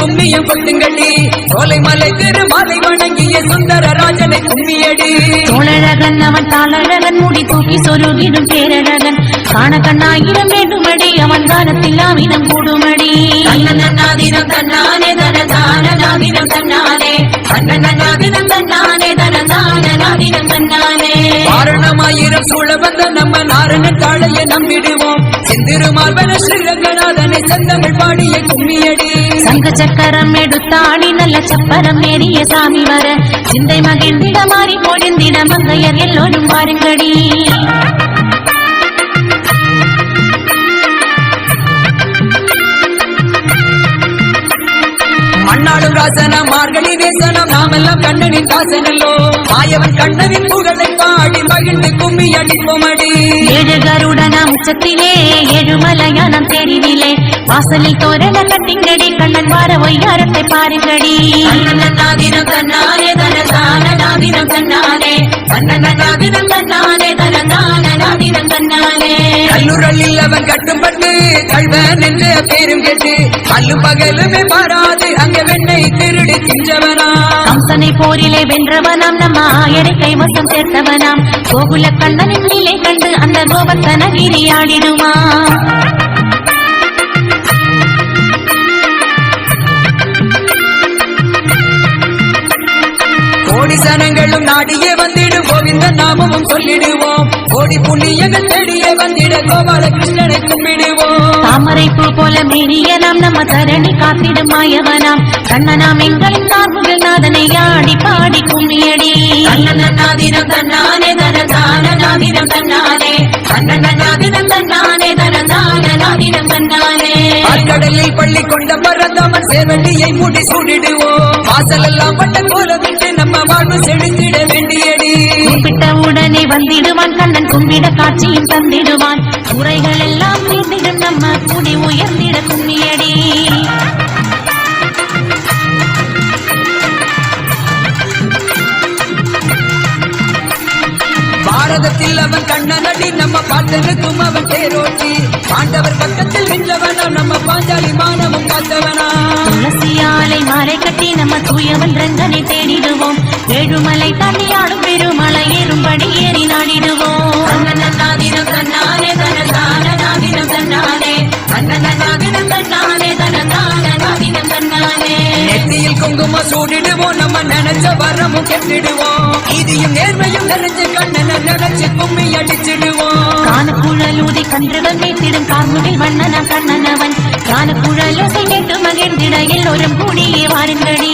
கும்மியம் கொட்டுங்கடி சோலைமலை திருமாலை வணங்கிய சுந்தர ராஜனை கும்மியடி. தோழழகன் அவன் தாளழகன் முடி தூக்கி சொருகிடும் பேரழகன் காண கண்ணாயிரம் வேண்டுமடி அவன் காலத்தில் ஆவினம் கூடுமடி. தன்னன்னாதினம் தன்னானே தனதானநாதினம் தன்னானே தன்னன்னாதினம் தன்னானே தனதானநாதினம் தன்னானே காரணமாயிரம் சூழ வந்த நம்ம நாரண நம்பிடுவோம். செந்திருமால்வன ஸ்ரீரங்கநாதனை செந்தமிழ் பாடிய கும்மியடி. சங்க சக்கரம் எடுத்தாடி நல்ல சப்பரம் நேரிய சாமி வர. சிந்தை மகிழ்ந்திட மாறி பொழிந்திட மங்கையர் எல்லோரும் பாருங்கடி ராசனம் மார்கழி தேசனம் நாமெல்லாம் கண்ணனின் தாசனல்லோ. மாயவன் கண்ணனின் புகழை பாடி மகிழ்ந்து கும்மி அடிப்போமடி ஏழு கருடன உச்சத்திலே ஏழுமலையானம் தெரிவிலே. வாசலில் தோரண கட்டிங்கடி கண்ணன் வார ஒய்யாரத்தை பாருங்கடி. தன்னன்னாதினம் தன்னானே தனதானநாதினம் தன்னானே தன்னன்னாதினம் தன்னானே தனதானநாதினம் தன்னானே கல்லுரலில் அவன் கட்டுப்பட்டு கல்வன் என்ற பேரும் கேட்டு கல்லு பகலுமே பாராது அங்க வெண்ணை திருடி திஞ்சவனா கம்சனை போரிலே வென்றவனாம் நம்ம ஆயரை கைவசம் சேர்த்தவனாம். கோகுல கண்ணனின் நிலை கண்டு அந்த கோபத்தன வீரியாடிடுமா கோடி சனங்களும் நாடியே வந்திடும் கோவிந்த நாமமும் சொல்லிடுவோம். கோடி புண்ணியங்கள் கோபால கிருஷ்ணனை கும்பிடுவோம். தாமரை பூ போல மேனிய நாம் நம்ம தரணி காத்திடும் மாயவனாம். கண்ணனாம் எங்களின் நார்முகில் நாதனை ஆடி பாடி கும்மியடி. தன்னன்னாதினம் தன்னானே தனதானநாதினம் தன்னானே. தன்னன்னாதினம் தன்னானே தனதானநாதினம் தன்னானே. ஆழ்கடலில் பள்ளி கொண்ட பரந்தாமன் சேவண்டியை மூடி சூடிடுவோம். வாசல் எல்லாம் பட்ட கோலமிட்டு நம்ம வாழ்வு வேண்டியடி கூப்பிட்ட உடனே வந்திடுவான். கண்ணன் கும்பிட காட்சியும் தந்திடுவான். குறைகள் எல்லாம் தீர்ந்திடும் நம்ம கூடி உயர்ந்திட கும்மியடி. பாரதத்தில் அவன் கண்ணனடி நம்ம பார்த்தனுக்கும் அவன் தேரோட்டி. பாண்டவர் பக்கத்தில் நின்றவனா நம்ம பாஞ்சாலி மானமும் காத்தவனா. துளசியாலை மாலை கட்டி நம்ம தூயவன் ரங்கனை தேடிடுவோம். ஏழுமலை தாண்டி ஆடும் பெருமலை ஏறும்படி ஏறி நாடிடுவோம். தன்னன்னாதினம் தன்னானே தனதானநாதினம் தன்னானே தன்னன்னாதினம் தன்னானே தனதானநாதினம் தன்னானே நெத்தியில் குங்குமம் சூடிடுவோம். நம்ம நினைச்ச வரமும் கெட்டிடுவோம். இதையும் நேர்மையும் நினைச்சு கண்ணனை நினைச்சு கும்மி அடிச்சிடுவோம். காணக்குழலூதி கன்றுகள் மேத்திடும் கார்முகில் வண்ணன கண்ணனவன். காணக்குழலோசை கேட்டு மகிழ்ந்திட எல்லோரும் கூடியே வாருங்கடி